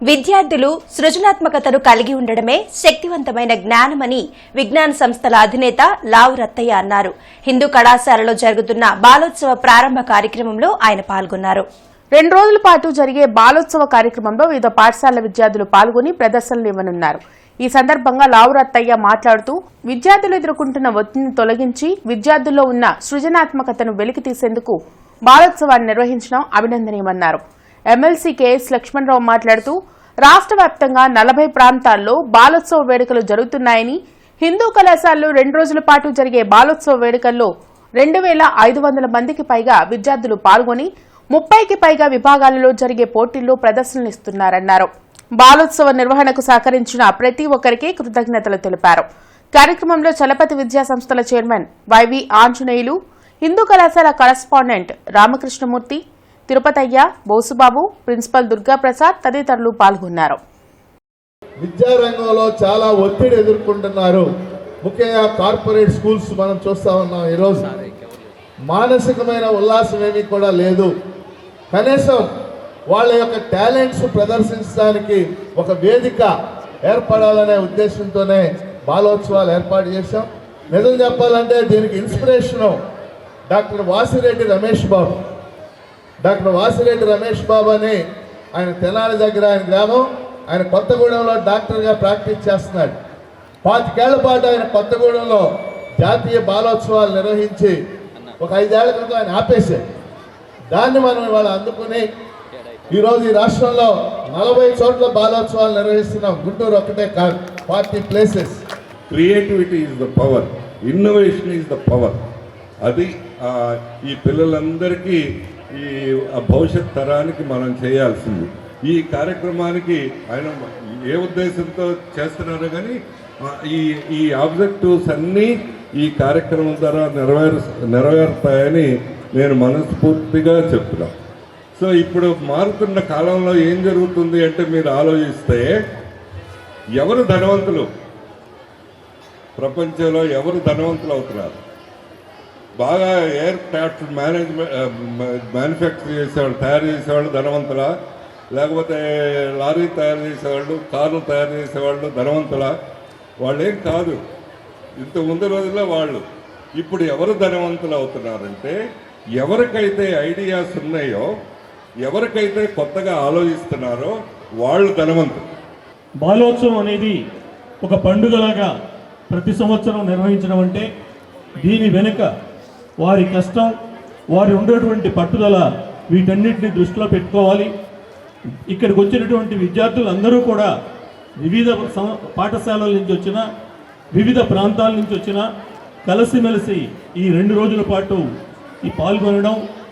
విద్యార్థులు సృజనాత్మకతను కలిగి ఉండడమే శక్తివంతమైన జ్ఞానమని విజ్ఞాన సంస్థల అధినేత లావు రత్తయ్య అన్నారు. హిందూ కళాశాలలో జరుగుతున్న బాలోత్సవ ప్రారంభ కార్యక్రమంలో ఆయన పాల్గొన్నారు. రెండు రోజుల పాటు జరిగే బాలోత్సవ కార్యక్రమంలో వివిధ పాఠశాల విద్యార్థులు పాల్గొని ప్రదర్శనలు ఇవ్వనున్నారు. ఈ సందర్భంగా లావురత్తయ్య మాట్లాడుతూ విద్యార్థులు ఎదుర్కొంటున్న ఒత్తిడిని తొలగించి విద్యార్థుల్లో ఉన్న సృజనాత్మకతను వెలికి తీసేందుకు బాలోత్సవాన్ని నిర్వహించడం అభినందనీయమన్నారు. ఎమ్మెల్సీ కేఎస్ లక్ష్మణరావు మాట్లాడుతూ రాష్ట్ర వ్యాప్తంగా నలభై ప్రాంతాల్లో బాలోత్సవ వేడుకలు జరుగుతున్నాయని హిందూ కళాశాలలో రెండు రోజుల పాటు జరిగే బాలోత్సవ వేడుకల్లో రెండు వేల ఐదు వందల మందికి పైగా విద్యార్థులు పాల్గొని ముప్పైకి పైగా విభాగాలలో జరిగే పోటీల్లో ప్రదర్శనలు ఇస్తున్నారన్నారు బాలోత్సవ నిర్వహణకు సహకరించిన ప్రతి ఒక్కరికి కృతజ్ఞతలు తెలిపారు. కార్యక్రమంలో చలపతి విద్యా సంస్థల చైర్మన్ వైవి ఆంజనేయులు హిందూ కళాశాల కరస్పాండెంట్ రామకృష్ణమూర్తి తిరుపతయ్య బోసుబాబు ప్రిన్సిపల్ దుర్గాప్రసాద్ తదితరులు పాల్గొన్నారు. విద్యారంగంలో చాలా ఒత్తిడి ఎదుర్కొంటున్నారు. ముఖ్యంగా కార్పొరేట్ స్కూల్స్ మనం చూస్తా ఉన్నాం ఈరోజు. మానసికమైన ఉల్లాసం ఏమీ కూడా లేదు. కనీసం వాళ్ళ యొక్క టాలెంట్స్ ప్రదర్శించడానికి ఒక వేదిక ఏర్పడాలనే ఉద్దేశంతోనే బాలోత్సవాలు ఏర్పాటు చేశాం. నిజం చెప్పాలంటే దీనికి inspiration doctor Vasireddy Ramesh Babu. Doctor Vasireddy Ramesh Babu అని ఆయన తెనాలి దగ్గర ఆయన గ్రామం ఆయన కొత్తగూడెంలో డాక్టర్గా ప్రాక్టీస్ చేస్తున్నాడు. పాతికేళ్ళ పాటు ఆయన కొత్తగూడెంలో జాతీయ బాలోత్సవాలు నిర్వహించి ఒక ఐదేళ్ళ క్రితం ఆయన ఆపేశాడు. దాన్ని మనం ఇవాళ అందుకుని ఈరోజు ఈ రాష్ట్రంలో నలభై చోట్ల బాలోత్సవాలు నిర్వహిస్తున్నాం. గుంటూరు ఒక్కటే కాదు forty places. Creativity is the power innovation is the power. అది ఈ పిల్లలందరికీ ఈ భవిష్యత్ తరానికి మనం చేయాల్సింది. ఈ కార్యక్రమానికి ఆయన ఏ ఉద్దేశంతో చేస్తున్నారు కానీ ఈ ఈ ఆబ్జెక్టివ్స్ అన్నీ ఈ కార్యక్రమం ద్వారా నెరవేరు నెరవేరుతాయని నేను మనస్ఫూర్తిగా చెప్తున్నాను సో ఇప్పుడు మారుతున్న కాలంలో ఏం జరుగుతుంది అంటే మీరు ఆలోచిస్తే ఎవరు ధనవంతులు? ప్రపంచంలో ఎవరు ధనవంతులు అవుతున్నారు? బాగా ఎయిర్ క్రాఫ్ట్ మేనేజ్మెంట్ మ్యానుఫ్యాక్చర్ చేసేవాళ్ళు తయారు చేసేవాళ్ళు ధనవంతుల? లేకపోతే లారీ తయారు చేసేవాళ్ళు కార్లు తయారు చేసేవాళ్ళు ధనవంతుల? వాళ్ళేం కాదు. ఇంత ముందు రోజుల్లో వాళ్ళు ఇప్పుడు ఎవరు ధనవంతులు అవుతున్నారంటే ఎవరికైతే ఐడియాస్ ఉన్నాయో ఎవరికైతే కొత్తగా ఆలోచిస్తున్నారో వాళ్ళు ధనవంతులు. బాలోత్సవం అనేది ఒక పండుగలాగా ప్రతి సంవత్సరం నిర్వహించడం అంటే దీని వెనుక వారి కష్టం వారి ఉండేటువంటి పట్టుదల వీటన్నిటిని దృష్టిలో పెట్టుకోవాలి. ఇక్కడికి వచ్చినటువంటి విద్యార్థులందరూ కూడా వివిధ సం- పాఠశాలల నుంచి వచ్చిన వివిధ ప్రాంతాల నుంచి వచ్చిన కలిసిమెలిసి ఈ రెండు రోజుల పాటు ఈ పాల్గొనడం